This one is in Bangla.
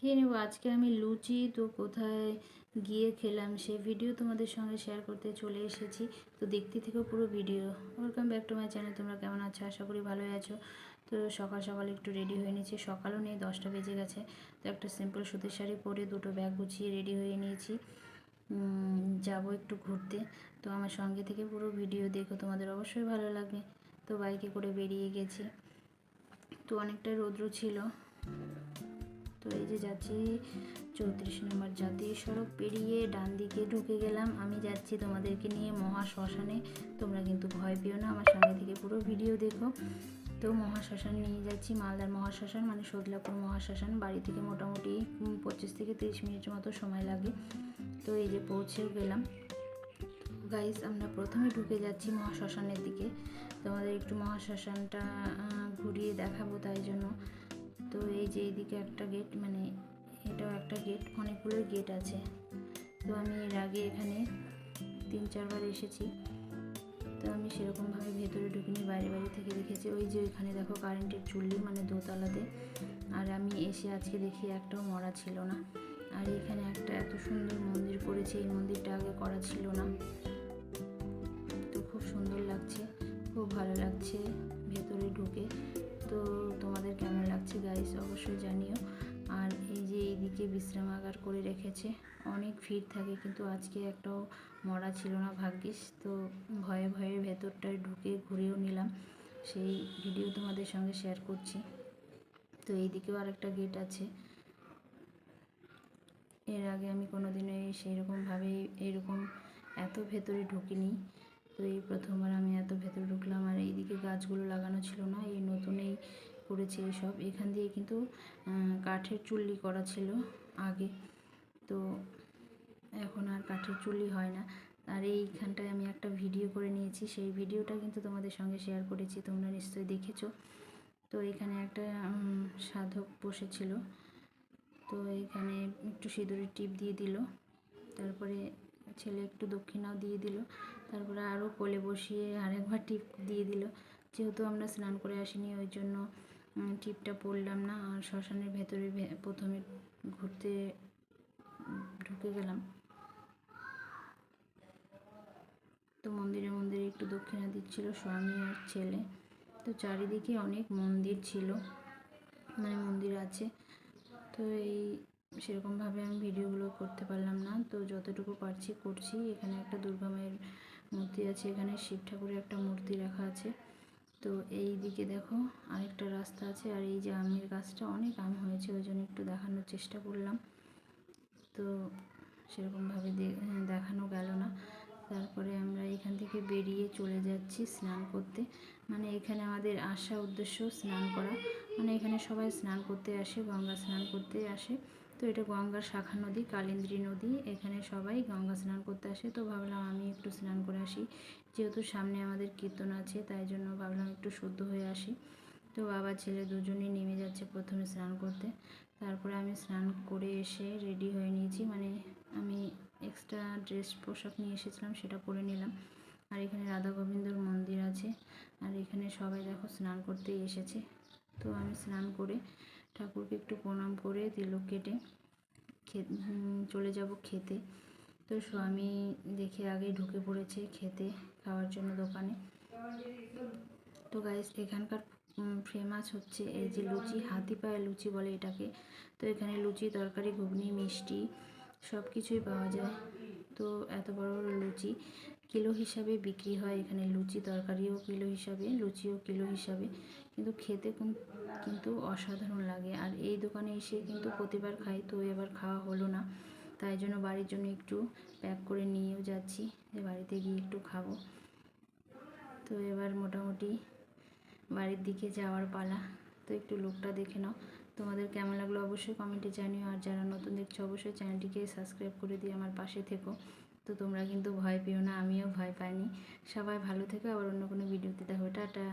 খেয়ে নেব। আজকে আমি লুচি তো কোথায় গিয়ে খেলাম সে ভিডিও তোমাদের সঙ্গে শেয়ার করতে চলে এসেছি। তো দেখতে থেকেও পুরো video welcome back to my channel তোমরা কেমন আছো? আশা করি ভালোই আছো। তো সকাল সকাল একটু রেডি হয়ে নিয়েছি। সকালও নেই, দশটা বেজে গেছে। তো একটা সিম্পল সুতির শাড়ি পরে দুটো ব্যাগ গুছিয়ে রেডি হয়ে নিয়েছি। যাব একটু ঘুরতে। তো আমার সঙ্গে থেকে পুরো ভিডিও দেখো, তোমাদের অবশ্যই ভালো লাগবে। তো বাইকে করে বেরিয়ে গেছি। তো অনেকটা রৌদ্র ছিল। তো এই যে যাচ্ছি চৌত্রিশ নম্বর জাতীয় সড়ক পেরিয়ে ডান দিকে ঢুকে গেলাম। আমি যাচ্ছি তোমাদেরকে নিয়ে মহা শ্মশানে। তোমরা কিন্তু ভয় পেও না, আমার সঙ্গে থেকে পুরো ভিডিও দেখো। তো মহাশ্মশান নিয়ে যাচ্ছি, মালদার মহাশ্মশান মানে সদলাপুর মহাশ্মশান বাড়ি থেকে মোটামুটি পঁচিশ থেকে তিরিশ মিনিট মতো সময় লাগে। তো এই যে পৌঁছেও গেলাম। গাইস আমরা প্রথমে ঢুকে যাচ্ছি মহাশ্মশানের দিকে। তোমাদের একটু মহাশ্মশানটা ঘুরিয়ে দেখাবো তাই জন্য। তো এই যে এইদিকে একটা গেট মানে এটাও একটা গেট অনেকগুলো গেট আছে। তো আমি এর আগে এখানে তিন চারবার এসেছি। তো আমি সেরকমভাবে ভেতরে ঢুকিনি, বাইরে বাইরে থেকে দেখেছি। ওই যে ওইখানে দেখো কারেন্টের চুল্লি মানে দোতলাতে। আর আমি এসে আজকে দেখি একটাও মরা ছিল না। আর এখানে একটা এত সুন্দর মন্দির করেছে, এই মন্দিরটা আগে করা ছিল না। তো খুব সুন্দর লাগছে, খুব ভালো লাগছে ভেতরে ঢুকে। গাইস অবশ্যই জানিও। আর এই যে এইদিকে বিশ্রামাগার করে রেখেছে। অনেক ভিড় থাকে কিন্তু আজকে একটাও মরা ছিল না ভাগ্যিস। তো ভয়ে ভয়ে ভেতরটায় ঢুকে ঘুরেও নিলাম। সেই ভিডিও তোমাদের সঙ্গে শেয়ার করছি। তো এইদিকেও আরেকটা গেট আছে। এর আগে আমি কোনো দিনও সেই রকমভাবে এরকম এত ভেতরে ঢুকিনি। তো এই প্রথমবার আমি এত ভেতরে ঢুকলাম আর এইদিকে গাছগুলো লাগানো ছিল না। এই নতুন এই করেছে এসব। এখান দিয়ে কিন্তু কাঠের চুল্লি করা ছিল আগে। তো এখন আর কাঠের চুল্লি হয় না। আর এইখানটায় আমি একটা ভিডিও করে নিয়েছি। সেই ভিডিওটা কিন্তু তোমাদের সঙ্গে শেয়ার করেছি। তোমরা নিশ্চয়ই দেখেছ। তো এখানে একটা সাধক বসেছিল। তো এখানে একটু সিঁদুরের টিপ দিয়ে দিল। তারপরে ছেলে একটু দক্ষিণাও দিয়ে দিল। তারপরে আরও কোলে বসিয়ে আরেকবার টিপ দিয়ে দিল। যেহেতু আমরা স্নান করে আসিনি, ওই জন্য টিপটা পড়লাম না, আর শ্মশানের ভেতরে প্রথমে ঘুরতে ঢুকে গেলাম। তো মন্দিরে মন্দিরে একটু দক্ষিণা দিচ্ছিল স্বামী আর ছেলে। তো চারিদিকে অনেক মন্দির ছিল মানে মন্দির আছে। তো এই সেরকমভাবে আমি ভিডিওগুলো করতে পারলাম না। তো যতটুকু পারছি করছি। এখানে একটা দুর্গা মায়ের মূর্তি আছে, এখানে শিব ঠাকুরের একটা মূর্তি রাখা আছে। তো এই দিকে দেখো আরেকটা রাস্তা আছে আর এই যে আমের গাছটা অনেক আম হয়েছে, ওই জন্য একটু দেখানোর চেষ্টা করলাম। তো সেরকমভাবে দেখানো গেল না। তারপরে আমরা এখান থেকে বেরিয়ে চলে যাচ্ছি স্নান করতে। মানে এখানে আমাদের আসা উদ্দেশ্য স্নান করা। মানে এখানে সবাই স্নান করতে আসে, গঙ্গা স্নান করতে আসে। তো এটা গঙ্গার শাখা নদী, কালিন্দ্রী নদী। এখানে সবাই গঙ্গা স্নান করতে আসে। তো ভাবলাম আমি একটু স্নান করে আসি। যেহেতু সামনে আমাদের কীর্তন আছে, তাই জন্য ভাবলাম একটু শুদ্ধ হয়ে আসি। তো বাবা, ছেলে দুজনেই নেমে যাচ্ছে প্রথমে স্নান করতে। তারপরে আমি স্নান করে এসে রেডি হয়ে নিয়েছি। মানে আমি এক্সট্রা ড্রেস পোশাক নিয়ে এসেছিলাম, সেটা পরে নিলাম। আর এখানে রাধা গোবিন্দর মন্দির আছে। আর এখানে সবাই দেখো স্নান করতেই এসেছে। তো আমি স্নান করে ঠাকুরকে একটু প্রণাম করে তিলক কেটে চলে যাব খেতে। তো স্বামী দেখে আগে ঢুকে পড়েছে খেতে, খাওয়ার জন্য দোকানে। তো গাইস এখানকার ফেমাস হচ্ছে এই যে লুচি, হাতি পায়ে লুচি বলে এটাকে। তো এখানে লুচি, তরকারি, ঘুগনি, মিষ্টি সব কিছুই পাওয়া যায়। তো এত বড় লুচি কিলো হিসাবে বিক্রি হয় এখানে। লুচি তরকারিও কিলো হিসাবে, লুচিও কিলো হিসাবে। কিন্তু খেতে কিন্তু অসাধারণ লাগে। আর এই দোকানে এসে কিন্তু প্রতিবার খাই, তো এবার খাওয়া হলো না। তাই জন্য বাড়ির জন্য একটু প্যাক করে নিয়েও যাচ্ছি যে বাড়িতে গিয়ে একটু খাব। তো এবার মোটামুটি বাড়ির দিকে যাওয়ার পালা। তো একটু লোকটা দেখে নাও। তোমাদের কেমন লাগল অবশ্যই কমেন্টে জানিও। আর যারা নতুন দেখছ, অবশ্যই চ্যানেলটিকে সাবস্ক্রাইব করে দিয়ে আমার পাশে থেকো। তো তোমরা কিন্তু ভয় পেও না, আমিও ভয় পাইনি। সবাই ভালো থেকো, আবার অন্য কোনো ভিডিওতে দেখো। টাটা।